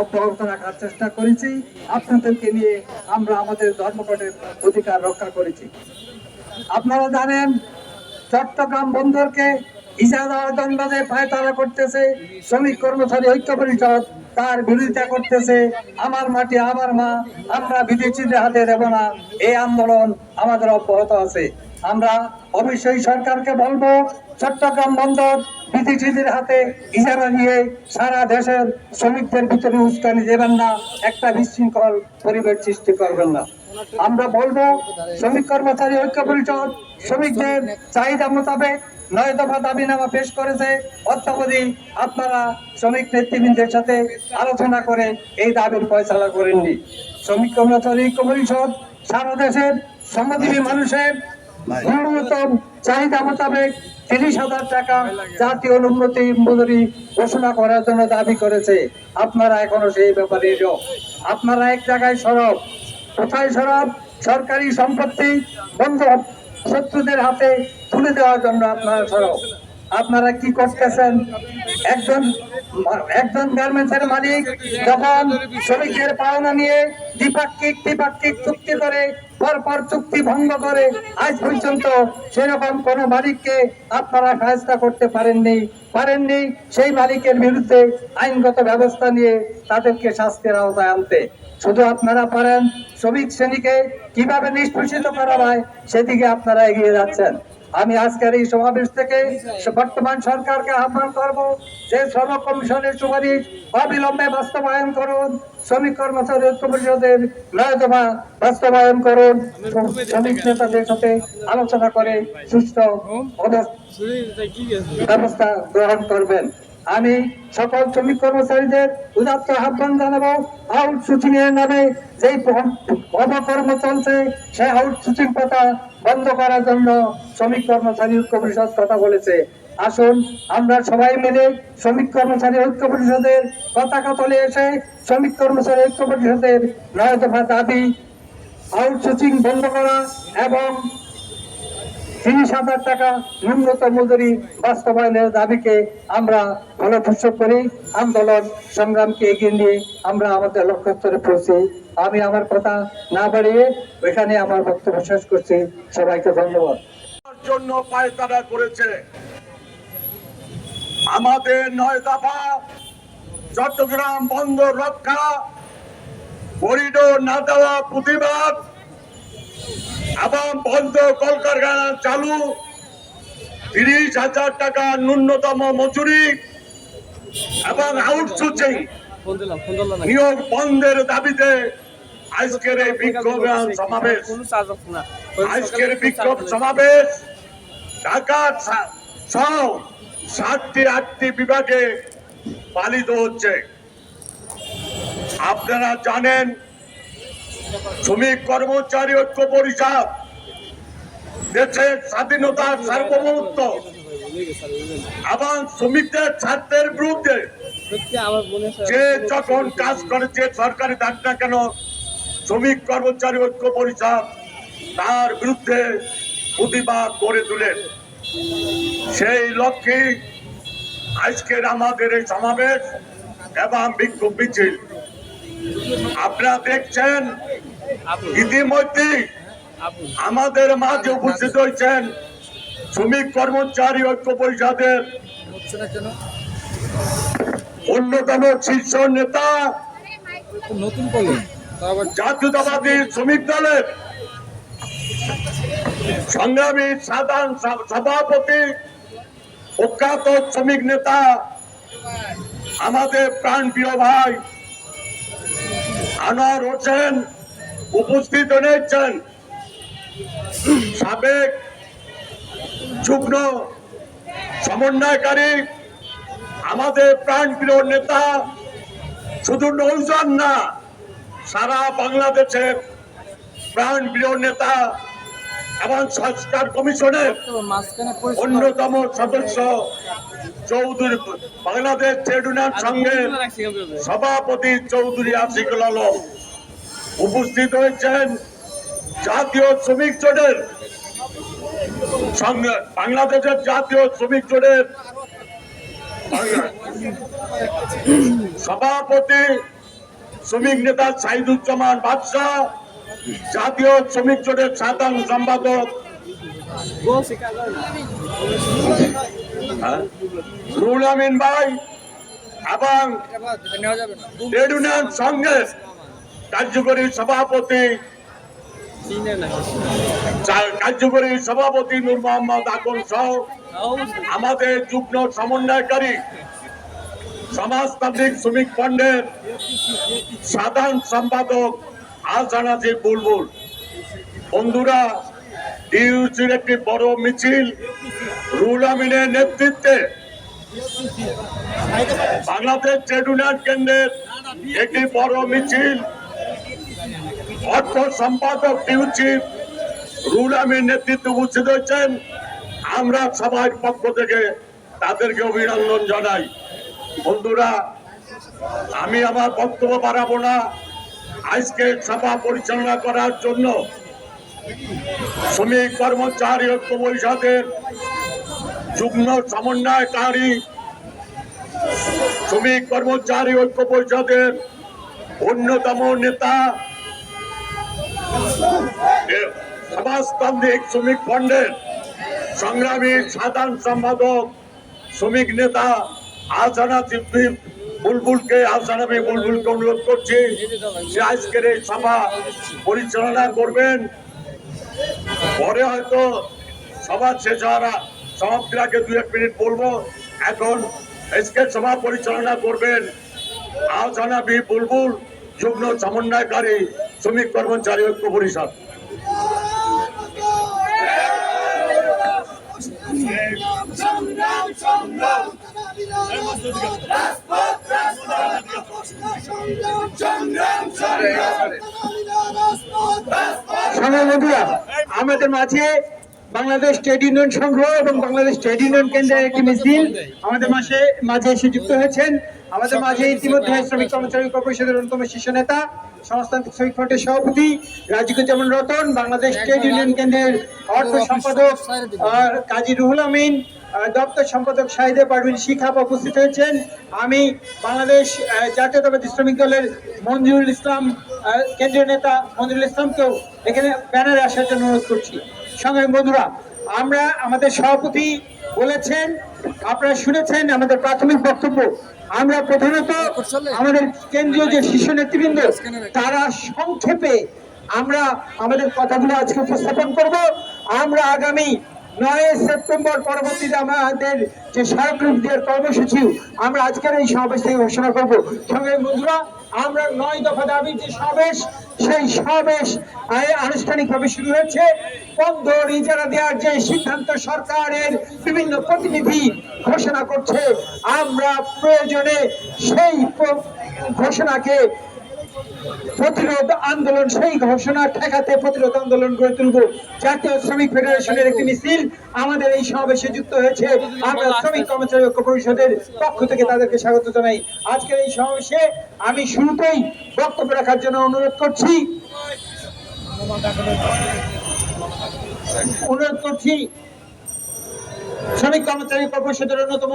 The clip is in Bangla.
অব্যাহত রাখার চেষ্টা করেছি। আপনাদেরকে নিয়ে আমরা আমাদের ধর্মঘটের অধিকার রক্ষা করেছি। আপনারা জানেন, চট্টগ্রাম বন্দরকে ইজা দেওয়ার জন্য পায়তারা করতেছে, শ্রমিক কর্মচারী ঐক্য পরিষদ তার বিরোধিতা করতেছে, আমার মাটি আমার মা, আমরা বিদেশিদের হাতে দেব না, এই আন্দোলন আমাদের অব্যাহত আছে। আমরা অবশ্যই সরকারকে বলব চট্টগ্রাম বন্দর বিদেশিদের হাতে ইজারা নিয়ে সারা দেশের শ্রমিকদের ভিতরে উস্কানি দেবেন না, একটা বিশৃঙ্খল পরিবেশ সৃষ্টি করবেন না। আমরা বলব, শ্রমিক কর্মচারী ঐক্য পরিষদ শ্রমিকদের চাহিদা মোতাবেক নয় দফা দাবিনামা পেশ করেছে। অত্যাবধি আপনারা শ্রমিক নেতৃবৃন্দের সাথে আলোচনা করে এই দাবির ফয়সালা করেননি। শ্রমিক কর্মচারী ঐক্য পরিষদ সারা দেশের শ্রমজীবী মানুষের ন্যূনতম চাহিদা মোতাবেক তিরিশ হাজার টাকা জাতীয় উন্নতি মজুরি ঘোষণা করার জন্য দাবি করেছে। আপনারা এখনও সেই ব্যাপারে আপনারা এক জায়গায় সরব। কোথায় সরব? সরকারি সম্পত্তি বন্ধ শত্রুদের হাতে তুলে দেওয়ার জন্য আপনারা সরব। আপনারা কি করতেছেন? একজন একজন গার্মেন্টসের মালিক যখন শ্রমিকের পাওনা নিয়ে দ্বিপাক্ষিক দ্বিপাক্ষিক চুক্তি করে, পরপর চুক্তি ভঙ্গ করে, আজ পর্যন্ত সেরকম কোন মালিককে আপনারা ফায়স্তা করতে পারেননি। পারেননি সেই মালিকের বিরুদ্ধে আইনগত ব্যবস্থা নিয়ে তাদেরকে শাস্তির আওতায় আনতে। শুধু আপনারা পারেন, শ্রমিক শ্রেণীকে কীভাবে নিষ্পেষিত করা হয়, সেদিকে আপনারা এগিয়ে যাচ্ছেন। আমি আজকের এই সমাবেশ থেকে বর্তমান সরকারকে আহ্বান করব যে শ্রম কমিশনের সুপারিশ অবিলম্বে বাস্তবায়ন করুন, শ্রমিক কর্মচারী ঐক্য পরিষদের নয় দফা বাস্তবায়ন করুন। শ্রমিক নেতাদের সাথে আলোচনা করে সুস্থ ব্যবস্থা গ্রহণ করবেন। আমি সকল শ্রমিক কর্মচারীদের উদাত্ত আহ্বান জানাব আউট শুটিং এর নামে যেই অবকর্ম চলছে, সেই আউট শুটিং কথা বন্ধ করার জন্য শ্রমিক কর্মচারী ঐক্য পরিষদ কথা বলেছে। আসুন, আমরা সবাই মিলে শ্রমিক কর্মচারী ঐক্য পরিষদের পতাকা তলে এসে শ্রমিক কর্মচারী ঐক্য পরিষদের নয় দফা দাবি আউটসোর্সিং বন্ধ করা এবং তিরিশ হাজার টাকা ন্যূনতম মজুরি বাস্তবায়নের দাবিকে আমরা ফলপ্রসব করি। আন্দোলন সংগ্রামকে এগিয়ে নিয়ে আমরা আমাদের লক্ষ্যস্তরে পৌঁছি। আমি আমার কথা না বাড়িয়ে এখানে আমার বক্তব্য শেষ করছি। সবাইকে ধন্যবাদ। জন্য পায়তারা করেছে। আমাদের নয় দফা চট্টগ্রাম বন্দর রক্ষা, করিডোর না দেওয়া প্রতিবাদ এবং বন্ধ কলকারখানা চালু। তিরিশ হাজার টাকা ন্যূনতম মজুরি এবং আউটসোর্সিং নিয়োগ বন্ধের দাবিতে আজকের এই বিক্ষোভ সমাবেশ। আজকের বিক্ষোভ সমাবেশ। ঢাকা সহ সাতটি আটটি বিভাগে পালিত হচ্ছে। আপনারা জানেন শ্রমিক কর্মচারী ঐক্য পরিষদ, দেশের স্বাধীনতার সার্বভৌমত্ব, এবং শ্রমিকদের স্বার্থের বিরুদ্ধে যে যখন কাজ করেছে সরকারি দান না কেন, শ্রমিক কর্মচারী ঐক্য পরিষদ তার বিরুদ্ধে প্রতিবাদ করে তুলেন। সেই লক্ষ্যে আজকের আমাদের এই সমাবেশ এবং বিক্ষোভ মিছিল। আপনারা দেখছেন ইতিমধ্যে আমাদের মাঝে উপস্থিত হয়েছেন শ্রমিক কর্মচারী ঐক্য পরিষদের অন্যতম শীর্ষ নেতা নতুন জাতীয়তাবাদী শ্রমিক দলের সংগ্রামী সাধারণ সভাপতি প্রখ্যাত শ্রমিক নেতা আমাদের প্রাণ প্রিয় ভাই আনোয়ার হোসেন। উপস্থিত হয়েছেন সাবেক যুগ্ম সমন্বয়কারী, আমাদের প্রাণ প্রিয় নেতা শুধু নৌজন না, সারা বাংলাদেশের প্রাণ প্রিয় নেতা এবং সংস্কার কমিশনের অন্যতম সদস্য চৌধুরী, বাংলাদেশ ট্রেড ইউনিয়ন সভাপতি চৌধুরী আশিকুল আলম। উপস্থিত হয়েছেন জাতীয় শ্রমিক জোটের বাংলাদেশের জাতীয় শ্রমিক জোটের সভাপতি শ্রমিক নেতা সাইদুজ্জামান বাদশাহ জাতীয় শ্রমিক জোটের সাধারণ সম্পাদক হ্যাঁ? রুহুল আমিন ভাই এবং ট্রেড ইউনিয়ন সংঘের কার্যকরী সভাপতি কার্যকরী সভাপতি নূর মোহাম্মদ আকন সহ আমাদের যুগ্ম সমন্বয়কারী, সমাজতান্ত্রিক শ্রমিক ফন্ডের সাধারণ সম্পাদক আজানাজি বুলবুল। বন্ধুরা ডিউসির একটি বড় মিছিল রুল আমিনের নেতৃত্বে বাংলাদেশ ট্রেড ইউনিয়ন কেন্দ্রের একটি বড় মিছিল অর্থ সম্পাদক ডিউচি রুল আমির নেতৃত্বে উপস্থিত হয়েছেন। আমরা সবার পক্ষ থেকে তাদেরকে অভিনন্দন জানাই। বন্ধুরা, আমি আমার বক্তব্য বাড়াবো না। আজকে সভা পরিচালনা করার জন্য শ্রমিক কর্মচারী ঐক্য পরিষদের যুগ্ম সমন্বয়কারী শ্রমিক কর্মচারী ঐক্য পরিষদের অন্যতম নেতা সমাজতান্ত্রিক শ্রমিক ফন্ডের সংগ্রামী সাধারণ সম্পাদক, শ্রমিক নেতা আসানা সিদ্দিক বুলবুলকে আসানাবি বুলবুলকে অনুরোধ করছি যে আজকের এই সভা পরিচালনা করবেন। পরে হয়তো সভা শেষ হওয়ার সমাপ্তির আগে দু এক মিনিট বলব, এখন আজকে সভা পরিচালনা করবেন আসানাবি বুলবুল, যুগ্ম সমন্বয়কারী। শ্রমিক কর্মচারী ঐক্য পরিষদ আমাদের মাঝে বাংলাদেশ ট্রেড ইউনিয়ন সংঘ এবং বাংলাদেশ ট্রেড ইউনিয়ন কেন্দ্রের একটি মিছিল আমাদের মাসে, মাঝে এসে যুক্ত হয়েছেন। আমাদের মাঝে ইতিমধ্যে শ্রমিক কর্মচারী কর্পোরেশনের অন্যতম শীর্ষ নেতা, সমাজতান্ত্রিক শ্রমিক ফ্রন্টের সভাপতি রাজিকুজ্জামান রতন, বাংলাদেশ ট্রেড ইউনিয়ন কেন্দ্রের অর্থ সম্পাদক কাজী রুহুল আমিন দপ্তর সম্পাদক শাহিদে পারভিন শিখাপ উপস্থিত হয়েছেন। আমি বাংলাদেশ জাতীয়তাবাদী শ্রমিক দলের মঞ্জুরুল ইসলাম কেন্দ্রীয় নেতা মঞ্জুরুল ইসলামকেও এখানে ব্যানারে আসার জন্য অনুরোধ করছি। সঙ্গে বন্ধুরা, আমরা আমাদের সভাপতি বলেছেন, আপনারা শুনেছেন আমাদের প্রাথমিক বক্তব্য। আমরা প্রধানত আমাদের কেন্দ্রীয় যে শীর্ষ নেতৃবৃন্দ, তারা সংক্ষেপে আমরা আমাদের কথাগুলো আজকে উপস্থাপন করব। আমরা আগামী নয় সেপ্টেম্বর পরবর্তীতে আমাদের যে স্মারকলিপি দেওয়ার কর্মসূচি, আমরা আজকের এই সমাবেশ থেকে ঘোষণা করব। সঙ্গে বন্ধুরা আমরা নয় দফা দাবি যে সমাবেশ, সেই সমাবেশ আনুষ্ঠানিকভাবে শুরু হয়েছে। বন্ধ ইজারা দেওয়ার যে সিদ্ধান্ত সরকারের বিভিন্ন প্রতিনিধি ঘোষণা করছে, আমরা প্রয়োজনে সেই ঘোষণাকে প্রতিরোধ আন্দোলন, সেই ঘোষণা ঠেকাতে প্রতিরোধ আন্দোলন গড়ে তুলব। জাতীয় শ্রমিক ফেডারেশনের একটি মিছিল আমাদের এই সমাবেশে যুক্ত হয়েছে। আমরা শ্রমিক কর্মচারী ঐক্য পরিষদের পক্ষ থেকে তাদেরকে স্বাগত জানাই। আজকের এই সমাবেশে আমি শুরুতেই বক্তব্য রাখার জন্য অনুরোধ করছি। অনুরোধ করছি, শ্রমিক কর্মচারী ঐক্য পরিষদের অন্যতম